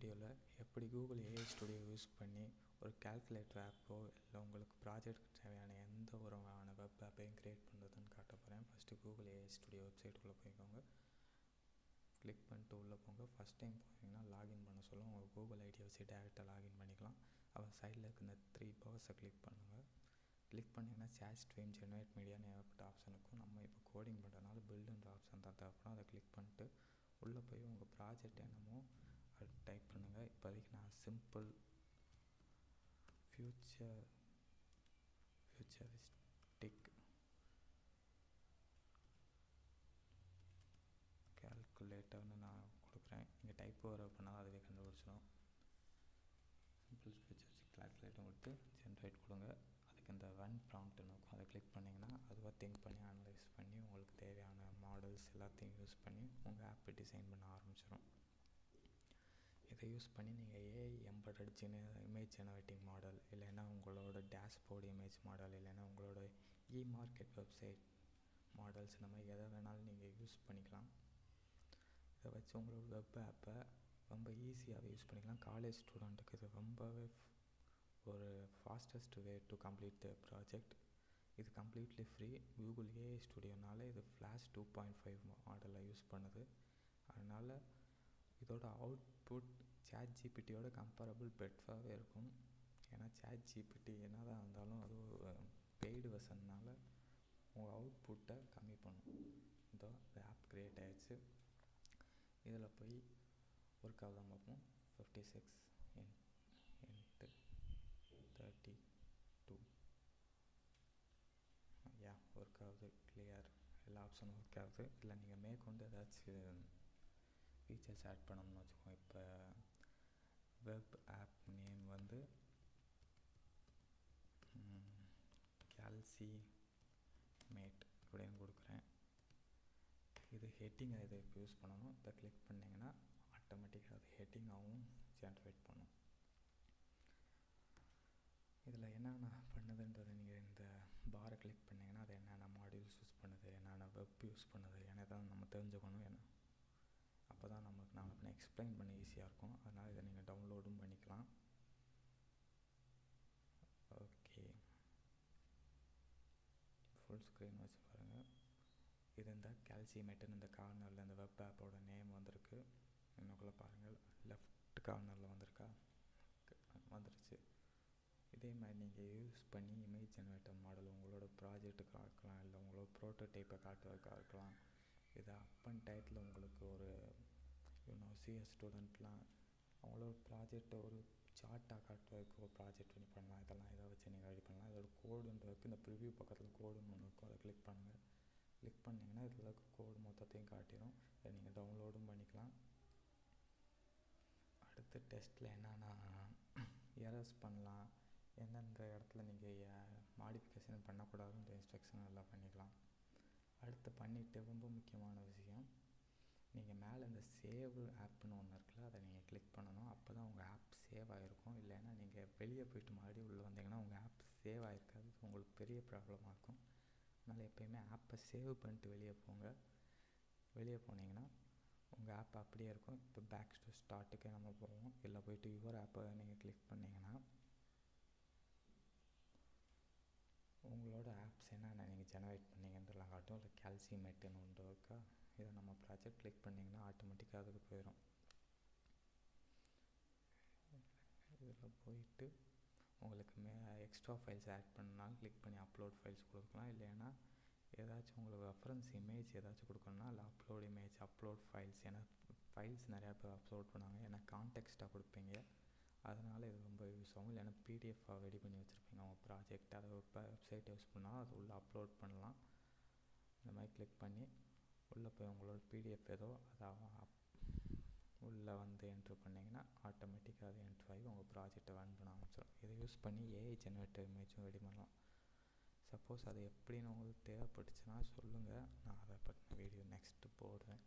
வீடியோவில் எப்படி Google AI studio use பண்ணி ஒரு கால்குலேட்டர் ஆப்போ இல்லை உங்களுக்கு ப்ராஜெக்ட்டுக்கு தேவையான எந்த ஒரு வெப் ஆப்பையும் க்ரியேட் பண்ணுறதுன்னு காட்ட போகிறேன் ஃபஸ்ட்டு கூகுள் ஏஐ ஸ்டுடியோ வெப்சைட்டுக்குள்ளே போய்க்கோங்க. கிளிக் பண்ணிட்டு உள்ளே போங்க. ஃபஸ்ட் டைம் போனீங்கன்னா லாகின் பண்ண சொல்லும் உங்கள் கூகுள் ஐடியை வச்சு டேரெக்டாக லாகின் பண்ணிக்கலாம். அப்புறம் சைடில் இருக்க இந்த த்ரீ பவர்ஸை கிளிக் பண்ணுங்கள் கிளிக் பண்ணிங்கன்னா சேட் ஸ்ட்ரீம் ஜென்ரேட் மீடியான்னு ஏகப்பட்ட ஆப்ஷன் இருக்கும். நம்ம இப்போ கோடிங் பண்ணுறதுனால பில்டுன்ற ஆப்ஷன் தான் தேவைப்படும். அதை கிளிக் பண்ணிட்டு உள்ளே போய் உங்கள் ப்ராஜெக்ட் என்னமோ டைப் பண்ணுங்கள் இப்போதைக்கு நான் சிம்பிள் ஃப்யூச்சர் ஃப்யூச்சரிஸ்டிக் கேல்குலேட்டர்னு நான் கொடுக்குறேன். இங்கே டைப் வர பண்ணால் அதுவே கண்டுபிடிச்சிடும். சிம்பிள் ஃப்யூச்சரிஸ்டிக் கேல்குலேட்டர் கொடுத்து ஜென்ரேட் கொடுங்க. அதுக்கு இந்த ரன் ப்ராம்ப்ட்னு இருக்கும். அதை கிளிக் பண்ணிங்கன்னா அதுவாக திங்க் பண்ணி அனலைஸ் பண்ணி உங்களுக்கு தேவையான மாடல்ஸ் எல்லாத்தையும் யூஸ் பண்ணி உங்கள் ஆப்பை டிசைன் பண்ண ஆரம்பிச்சிடும் இதை யூஸ் பண்ணி நீங்கள் AI embedded gen image generating model இல்லைன்னா உங்களோட டேஷ்போர்டு இமேஜ் மாடல் இல்லைன்னா உங்களோட இ மார்க்கெட் வெப்சைட் மாடல்ஸ் இந்த மாதிரி எதை வேணாலும் நீங்கள் யூஸ் பண்ணிக்கலாம். இதை வச்சு உங்களோட வெப் ஆப்பை ரொம்ப ஈஸியாகவே யூஸ் பண்ணிக்கலாம். காலேஜ் ஸ்டூடெண்ட்டுக்கு இது ரொம்பவே ஒரு fastest way to complete the project இது கம்ப்ளீட்லி ஃப்ரீ கூகுள் ஏஐ ஸ்டுடியோனால இது ஃப்ளாஷ் டூ பாயிண்ட் ஃபைவ் மாடலை யூஸ் பண்ணுது. அதனால் இதோட அவுட்புட் சேட் ஜிபிடியோட கம்பேரபிள் பெட்ஃபாகவே இருக்கும். ஏன்னா சேட் ஜிபிடி என்ன தான் இருந்தாலும் அது பெய்டு வெர்ஷன்னால உங்கள் அவுட்புட்டை கம்மி பண்ணும். இதோ இந்த ஆப் க்ரியேட் ஆகிடுச்சு இதில் போய் ஒர்க் ஆகுதான் பார்ப்போம். ஃபிஃப்டி சிக்ஸ் என் எட்டு தேர்ட்டி டூ யா ஒர்க் ஆகுது கிளியர் எல்லா ஆப்ஷனும் ஒர்க் ஆகுது. இல்லை நீங்கள் மேற்கொண்டு ஏதாச்சும் ஃபீச்சர்ஸ் ஆட் பண்ணணும்னு வச்சுக்கோங்க. இப்போ வெப் ஆப் நேம் வந்து கேல்சி மேட் அப்படின்னு கொடுக்குறேன். இது ஹெட்டிங் இதை இப்போ யூஸ் பண்ணணும். இதை கிளிக் பண்ணிங்கன்னா ஆட்டோமேட்டிக்காக அது ஹெட்டிங்காகவும் ஜென்ரேட் பண்ணும். இதில் என்னென்ன பண்ணுதுன்றதை நீங்கள் இந்த பாரை கிளிக் பண்ணிங்கன்னா அது என்னென்ன மாடியூல்ஸ் யூஸ் பண்ணுது என்னென்ன வெப் யூஸ் பண்ணுது என்ன தான் நம்ம தெரிஞ்சுக்கணும் என்ன. அப்போ தான் நமக்கு நான் எக்ஸ்பிளைன் பண்ண ஈஸியாக இருக்கும் அதனால் இதை நீங்கள் டவுன்லோடும் பண்ணிக்கலாம் ஓகே ஃபுல் ஸ்க்ரீன் வச்சு பாருங்கள் இது இந்த கேல்சியமேட்டுன்னு இந்த கார்னரில் இந்த வெப் ஆப்போட நேம் வந்திருக்கு. இன்னுக்குள்ளே பாருங்கள். லெஃப்ட் கார்னரில் வந்திருக்கா? வந்துருச்சு. இதே மாதிரி நீங்கள் யூஸ் பண்ணி இமேஜ் ஜென்ரேட்டர் மாடல் உங்களோட ப்ராஜெக்ட்டுக்காக இருக்கலாம் இல்லை உங்களோட ப்ரோட்டோடைப்பை காட்டுறதுக்காக இருக்கலாம். இது அப் அண்ட் டயத்தில் உங்களுக்கு ஒரு யூனோ சிஎஸ் ஸ்டூடெண்ட்லாம் அவங்களோட ப்ராஜெக்டை ஒரு சார்ட்டாக காட்டுறதுக்கு ஒரு ப்ராஜெக்ட் பண்ணி பண்ணலாம். இதெல்லாம் இதை வச்சு நீங்கள் ரெடி கோடுன்றதுக்கு இந்த ப்ரிவியூ பக்கத்தில் கோடுன்னு ஒன்று இருக்கும். அதை கிளிக் பண்ணுங்கள் கிளிக் பண்ணிங்கன்னா இதில் இருக்க கோடு மொத்தத்தையும் காட்டிடும் அதை நீங்கள் டவுன்லோடும் பண்ணிக்கலாம். அடுத்து டெஸ்ட்டில் என்னென்னா எரர்ஸ் பண்ணலாம். எந்தெந்த இடத்துல நீங்கள் மாடிஃபிகேஷன் பண்ணக்கூடாதுன்ற இன்ஸ்ட்ரக்ஷன் எல்லாம் பண்ணிக்கலாம். அடுத்து பண்ணிவிட்டு ரொம்ப முக்கியமான விஷயம் நீங்கள் மேலே இந்த சேவ் ஆப்னு ஒன்று இருக்குல்ல அதை நீங்கள் கிளிக் பண்ணணும். அப்போ தான் உங்கள் ஆப் சேவ் ஆகிருக்கும் இல்லைன்னா நீங்கள் வெளியே போயிட்டு மறுபடியும் உள்ளே வந்தீங்கன்னா உங்கள் ஆப் சேவ் ஆகிருக்காது உங்களுக்கு பெரிய ப்ராப்ளமாக இருக்கும் அதனால் எப்போயுமே ஆப்பை சேவ் பண்ணிட்டு வெளியே போங்க. வெளியே போனீங்கன்னா உங்கள் ஆப் அப்படியே இருக்கும். இப்போ பேக் டு ஸ்டார்ட்டுக்கே நம்ம போவோம். இல்லை போயிட்டு யுவர் ஆப்பை நீங்கள் கிளிக் பண்ணிங்கன்னா உங்களோட ஆப்ஸ் என்னென்ன நீங்கள் ஜெனரேட் பண்ணீங்கன்றலாம் காட்டும். இல்லை கேல்சியமேட்டுன்னு ஒன்று இருக்கா? இதை நம்ம ப்ராஜெக்ட் கிளிக் பண்ணிங்கன்னா ஆட்டோமேட்டிக்காக அதுக்கு போயிடும் இதில் போயிட்டு உங்களுக்கு மே எக்ஸ்ட்ரா ஃபைல்ஸ் ஆட் பண்ணாலும் கிளிக் பண்ணி அப்லோட் ஃபைல்ஸ் கொடுக்கலாம். இல்லைன்னா ஏதாச்சும் உங்களுக்கு ரெஃபரன்ஸ் இமேஜ் ஏதாச்சும் கொடுக்கணும்னா இல்லை அப்லோட் இமேஜ் அப்லோட் ஃபைல்ஸ் ஏன்னா ஃபைல்ஸ் நிறையா பேர் அப்லோட் பண்ணாங்க ஏன்னா கான்டெக்ஸ்ட்டாக கொடுப்பீங்க. அதனால் இது ரொம்ப யூஸ் ஆகும். இல்லைன்னா பிடிஎஃபாக ரெடி பண்ணி வச்சுருப்பீங்க. அவங்க ப்ராஜெக்ட் அதை வெப்சைட் யூஸ் பண்ணால் அது உள்ளே அப்லோட் பண்ணலாம். இந்த மாதிரி கிளிக் பண்ணி உள்ளே போய் உங்களோட பிடிஎஃப் ஏதோ அதை உள்ளே வந்து என்ட்ரு பண்ணிங்கன்னா ஆட்டோமேட்டிக்காக அது என்ட்ரு ஆகி உங்கள் ப்ராஜெக்டை ரன் பண்ண ஆரம்பிச்சிடும் இதை யூஸ் பண்ணி ஏஐ ஜெனரேட்டர் இமேஜும் ரெடி பண்ணலாம். சப்போஸ் அது எப்படின்னு உங்களுக்கு தேவைப்பட்டுச்சுன்னா சொல்லுங்கள் நான் அதை பற்றின வீடியோ நெக்ஸ்ட்டு போடுறேன்.